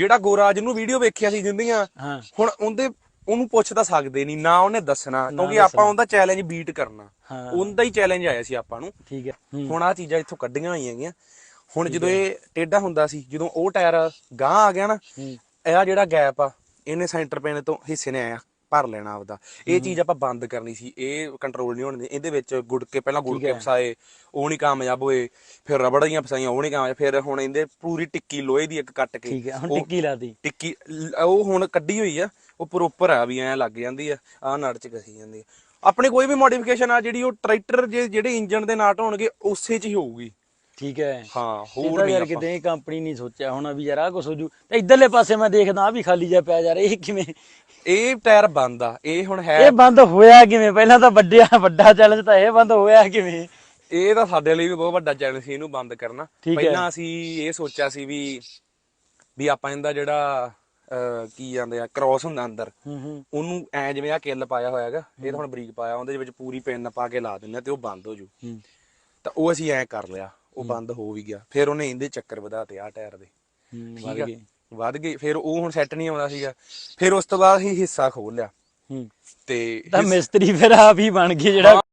ਜਿਹੜਾ ਗੋਰਾ ਜਿਹਨੂੰ ਵੀਡੀਓ ਵੇਖਿਆ ਸੀ ਜਿੰਦੀਆਂ ਹਾਂ। ਹੁਣ ਉਹਦੇ ਉਹਨੂੰ ਪੁੱਛ ਤਾਂ ਸਕਦੇ ਨਹੀਂ ਨਾ ਉਹਨੇ ਦੱਸਣਾ ਕਿਉਂਕਿ ਆਪਾਂ ਉਹਦਾ ਚੈਲੰਜ ਬੀਟ ਕਰਨਾ। ਉਹਦਾ ਹੀ ਚੈਲੰਜ ਆਇਆ ਸੀ ਆਪਾਂ ਨੂੰ। ਠੀਕ ਹੈ। ਹੁਣ ਆ ਚੀਜ਼ਾਂ ਇੱਥੋਂ ਕੱਢੀਆਂ ਹੋਈਆਂ ਹੈਗੀਆਂ। ਹੁਣ ਜਦੋਂ ਇਹ ਟੇਢਾ ਹੁੰਦਾ ਸੀ ਜਦੋਂ ਉਹ ਟਾਇਰ ਗਾਂ ਆ ਗਿਆ ਨਾ ਇਹ ਜਿਹੜਾ ਗੈਪ ਆ ਇਹਨੇ ਸੈਂਟਰ ਪੈਨ ਤੋਂ ਹਿੱਸੇ ਨੇ ਆਇਆ। ਭਰ ਲੈਣਾ ਆਪਦਾ। ਇਹ ਚੀਜ਼ ਆਪਾਂ ਬੰਦ ਕਰਨੀ ਸੀ ਇਹ ਕੰਟਰੋਲ ਨਹੀਂ ਹੋਣ ਇਹਦੇ ਵਿੱਚ ਗੁੜਕੇ ਪਹਿਲਾਂ ਗੁੜਕੇ ਫਸਾਏ ਉਹ ਨਹੀਂ ਕਾਮਯਾਬ ਹੋਏ ਫਿਰ ਰਬੜ ਦੀਆਂ ਫਸਾਈਆਂ ਉਹ ਨਹੀਂ ਕਾਮਯਾਬ ਫਿਰ ਹੁਣ ਇਹਦੇ ਪੂਰੀ ਟਿੱਕੀ ਲੋਹੇ ਦੀ ਇੱਕ ਕੱਟ ਕੇ ਠੀਕ ਹੈ ਹੁਣ ਟਿੱਕੀ ਉਹ ਹੁਣ ਕੱਢੀ ਹੋਈ ਆ ਉਹ ਪ੍ਰੋਪਰ ਆ ਵੀ ਐ ਲੱਗ ਜਾਂਦੀ ਆ ਆ ਨੜ ਚ ਘਸੀ ਜਾਂਦੀ ਆ। ਆਪਣੀ ਕੋਈ ਵੀ ਮੋਡੀਫਿਕੇਸ਼ਨ ਆ ਜਿਹੜੀ ਉਹ ਟਰੈਕਟਰ ਜੇ ਜਿਹੜੇ ਇੰਜਨ ਦੇ ਨਾਟ ਹੋਣਗੇ ਉਸੇ ਚ ਹੀ ਹੋਊਗੀ। ਠੀਕ ਹੈ। ਹਾਂ ਹੋਰ ਨਹੀਂ ਯਾਰ ਆਪਾਂ ਕਿਤੇ ਕੰਪਨੀ ਨਹੀਂ ਸੋਚਿਆ ਹੋਣਾ ਵੀ ਯਾਰ ਆ ਕੁਛ ਹੋ ਜੂ। ਤੇ ਇਧਰਲੇ ਪਾਸੇ ਮੈਂ ਦੇਖਦਾ ਆ ਵੀ ਖਾਲੀ ਜਿਹਾ ਪਿਆ ਯਾਰ ਇਹ ਕਿਵੇਂ? ਇਹ ਟਾਇਰ ਬੰਦ ਆ ਇਹ ਹੁਣ ਹੈ ਇਹ ਬੰਦ ਹੋਇਆ ਕਿਵੇਂ? ਪਹਿਲਾਂ ਤਾਂ ਵੱਡਿਆ ਵੱਡਾ ਚੈਲੰਜ ਤਾਂ ਇਹ ਬੰਦ ਹੋਇਆ ਕਿਵੇਂ? ਇਹ ਤਾਂ ਸਾਡੇ ਲਈ ਵੀ ਬਹੁਤ ਵੱਡਾ ਚੈਲੰਜ ਸੀ ਇਹਨੂੰ ਬੰਦ ਕਰਨਾ। ਪਹਿਲਾਂ ਅਸੀਂ ਇਹ ਸੋਚਿਆ ਸੀ ਵੀ ਵੀ ਆਪਾਂ ਇਹਦਾ ਜਿਹੜਾ ਕੀ ਜਾਂਦੇ ਆ ਕ੍ਰਾਸ ਹੁੰਦਾ ਅੰਦਰ ਹੂੰ ਹੂੰ। ਉਹਨੂੰ ਐ ਜਿਵੇਂ ਆ ਕਿੱਲ ਪਾਇਆ ਹੋਇਆ ਹੈਗਾ ਇਹ ਤਾਂ ਹੁਣ ਬਰੀਕ ਪਾਇਆ ਉਹਦੇ ਵਿੱਚ ਪੂਰੀ ਪਿੰਨ ਪਾ ਕੇ ਲਾ ਦਿੰਦੇ ਆ ਤੇ ਉਹ ਬੰਦ ਹੋ ਜੂ। ਹੂੰ। ਤਾਂ ਉਹ ਅਸੀਂ ਐ ਕਰ ਲਿਆ। ਉਹ ਬੰਦ ਹੋ ਵੀ ਗਿਆ। ਫਿਰ ਉਹਨੇ ਇਹਦੇ ਚੱਕਰ ਵਧਾਤੇ ਆ ਟਾਇਰ ਦੇ। ਹੂੰ, ਠੀਕ ਵੱਧ ਆ? ਗਏ। ਵੱਧ ਗਏ। ਫਿਰ ਉਹ ਹੁਣ ਸੈੱਟ ਨਹੀਂ ਆਉਂਦਾ ਸੀਗਾ। ਫਿਰ ਉਸ ਤੋਂ ਬਾਅਦ ਅਸੀਂ ਹਿੱਸਾ ਖੋਲ ਲਿਆ। ਹੂੰ। ਤੇ ਤਾਂ ਮਿਸਤਰੀ ਫਿਰ ਆਪ ਹੀ ਬਣ ਗਏ ਜਿਹੜਾ